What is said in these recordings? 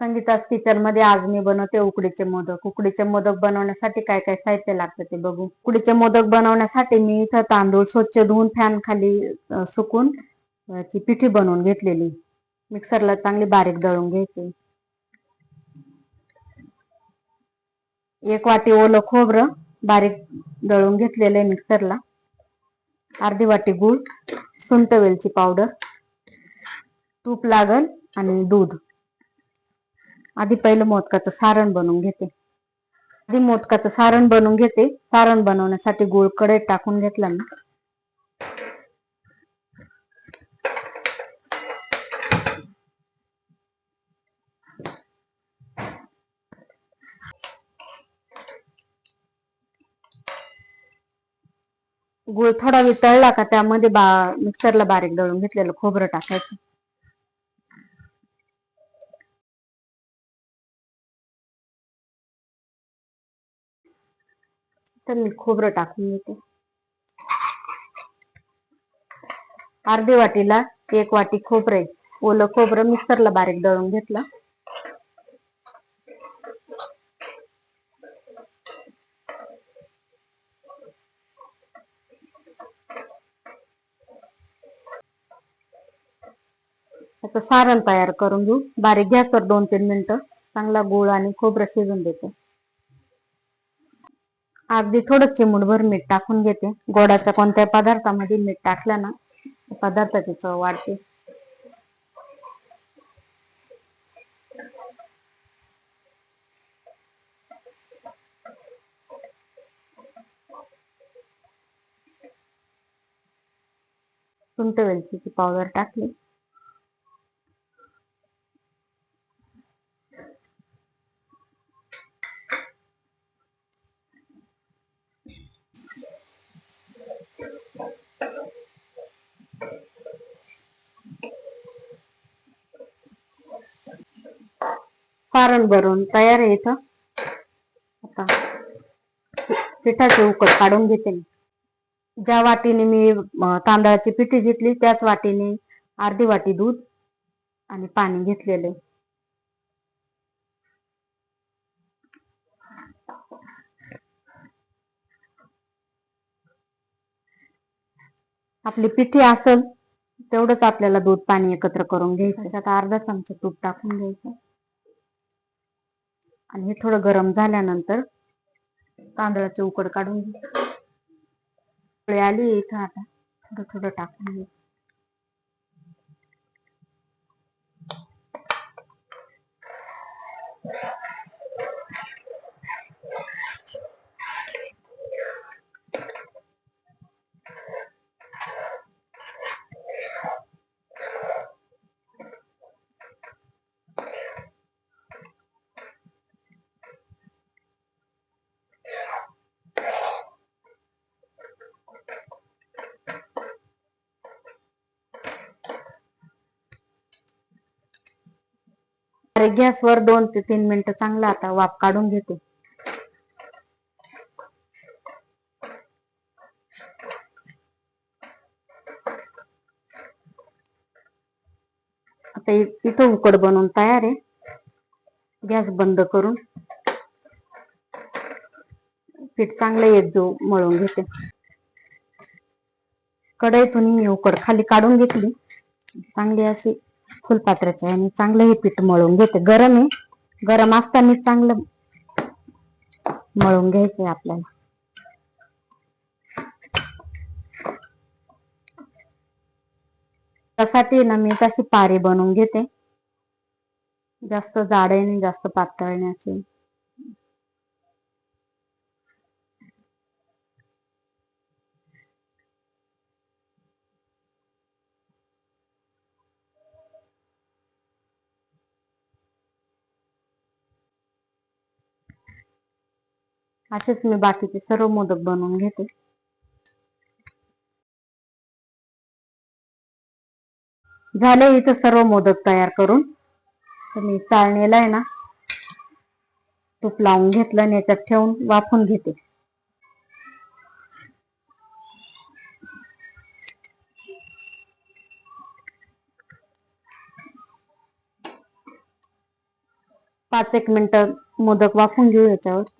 संगीताच किचनमध्ये आज मी बनवते उकडीचे मोदक. उकडीचे मोदक बनवण्यासाठी काय काय साहित्य लागतं ते बघू. उकडीचे मोदक बनवण्यासाठी मी इथं तांदूळ स्वच्छ धुवून फॅन खाली सुकून याची पिठी बनवून घेतलेली. मिक्सरला चांगली बारीक दळून घ्यायची. एक वाटी ओलं खोबरं बारीक दळून घेतलेलं आहे मिक्सरला. अर्धी वाटी गूळ सुंट वेलची पावडर तूप लागल आणि दूध. आधी पहिलं मोदकाचं सारण बनवून घेते. आधी मोदकाचं सारण बनवून घेते. सारण बनवण्यासाठी गूळ कढईत टाकून घेतला मी. गूळ थोडा वितळला का त्यामध्ये बा मिक्सरला बारीक दळून घेतलेलं खोबरं टाकायचं. तर मी खोबरं टाकून घेते. अर्धी वाटीला एक वाटी खोबरे ओलं खोबरं मिक्सरला बारीक दळून घेतलं. त्याचं सारण तयार करून घेऊ. बारीक गॅसवर दोन तीन मिनिटं चांगला गुळ आणि खोबरं शिजून देते. अगदी थोडं चिमूटभर मीठ टाकून घेते. गोडाच्या कोणत्याही पदार्थामध्ये मीठ टाकलं ना पदार्थाची चव वाढते. सुंठ वेलचीची पावडर टाकली. सारण भरून तयार आहे इथं. आता पिठाचे उकड काढून घेते. मी ज्या वाटीने मी तांदळाची पिठी घेतली त्याच वाटीने अर्धी वाटी दूध आणि पाणी घेतलेले आपली पिठी असल तेवढंच आपल्याला दूध पाणी एकत्र करून घ्यायचं. त्याच्यात अर्धा चमचा तूप टाकून घ्यायचं. आणि हे थोडं गरम झाल्यानंतर तांदळाची उकड काढून घे. आली इथं आता. थोडं थोडं टाकून घे. बारीक गॅसवर दोन ते तीन मिनिटं चांगला आता वाफ काढून घेते. आता इथं उकड बनवून तयार आहे. गॅस बंद करून पीठ चांगलं एकजू मळून घेते. कढईतून मी उकड खाली काढून घेतली. चांगली अशी फुलपात्राचे आणि चांगलं हे पीठ मळून घेते. गरम आहे. गरम असताना चांगलं मळून घ्यायचंय आपल्याला. त्यासाठी ना मी तशी पारी बनवून घेते. जास्त जाड आहे नाही जास्त पातळ नाही अशी. असेच मी बाकीचे सर्व मोदक बनवून घेते. झाले इथं सर्व मोदक तयार करून. तर मी चाळणीला आहे ना तूप लावून घेतलं आणि याच्यात ठेवून वाफून घेते. पाच एक मिनिटं मोदक वाफून घेऊ याच्यावर.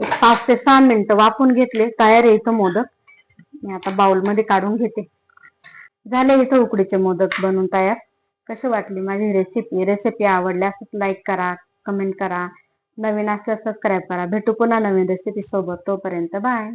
एक पाच ते सहा मिनिटं वाफून घेतले. तयार आहे इथं मोदक. मी आता बाउलमध्ये काढून घेते. झाले इथं उकडीचे मोदक बनवून तयार. कशी वाटली माझी रेसिपी रेसिपी आवडल्यास लाईक करा कमेंट करा. नवीन असल्यास सबस्क्राईब करा. भेटू पुन्हा नवीन रेसिपी सोबत. तोपर्यंत बाय